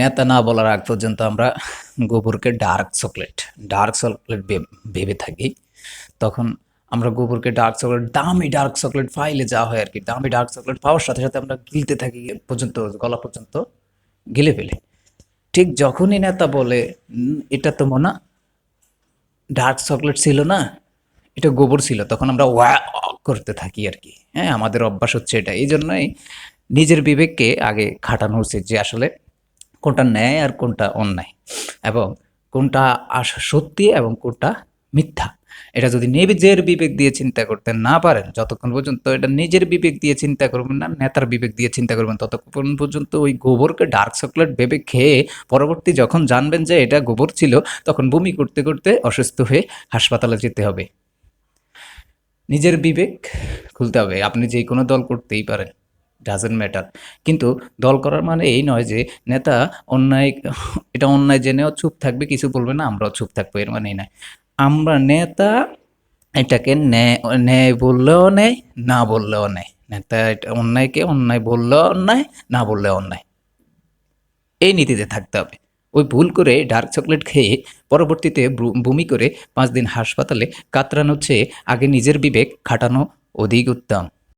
নেতা না বলার আগ পর্যন্ত আমরা গোবরকে ডার্ক চকলেট ডার্ক চকলেট ভেবে থাকি। তখন আমরা গোবরকে ডার্ক চকলেট দামি ডার্ক চকলেট পাইলে যা হয় আর কি দামি ডার্ক চকলেট পাওয়ার সাথে সাথে আমরা গিলতে থাকি পর্যন্ত, গলা পর্যন্ত গিলে ফেলি। ঠিক যখনই নেতা বলে এটা তো মনে ডার্ক চকলেট ছিল না, এটা গোবর ছিল, তখন আমরা ওয়া করতে থাকি আর কি হ্যাঁ আমাদের অভ্যাস হচ্ছে এটা এই জন্যই নিজের বিবেককে আগে খাটানো উচিত যে আসলে কোনটা ন্যায় আর কোনটা অন্যায়। এবং কোনটা আস- সত্যি এবং কোনটা মিথ্যা। এটা যদি নিজের বিবেক দিয়ে চিন্তা করতে না পারেন, যতক্ষণ পর্যন্ত এটা নিজের বিবেক দিয়ে চিন্তা করবেন না, নেতার বিবেক দিয়ে চিন্তা করবেন, ততক্ষণ পর্যন্ত ওই গোবরকে ডার্ক চকলেট ভেবে খেয়ে পরবর্তী যখন জানবেন যে এটা গোবর ছিল, তখন বমি করতে করতে অসুস্থ হয়ে হাসপাতালে যেতে হবে। নিজের বিবেক খুলতে হবে। আপনি যে কোনো দল করতেই পারেন। ডাজেন্ট ম্যাটার কিন্তু দল করার মানে এই নয় যে নেতা অন্যায়, এটা অন্যায় জেনেও চুপ থাকবে, কিছু বলবে না, আমরাও চুপ থাকব, এর মানে এই নয়। আমরা নেতা, এটাকে ন্যায় ন্যায় বললেও নেয় না বললেও নেয় নেতা এটা অন্যায়কে অন্যায় বললেও অন্যায়, না বললেও অন্যায়। এই নীতিতে থাকতে হবে। ওই ভুল করে ডার্ক চকলেট খেয়ে পরবর্তীতে বমি করে পাঁচ দিন হাসপাতালে কাতরানোর চেয়ে আগে নিজের বিবেক খাটানো অধিক উত্তম।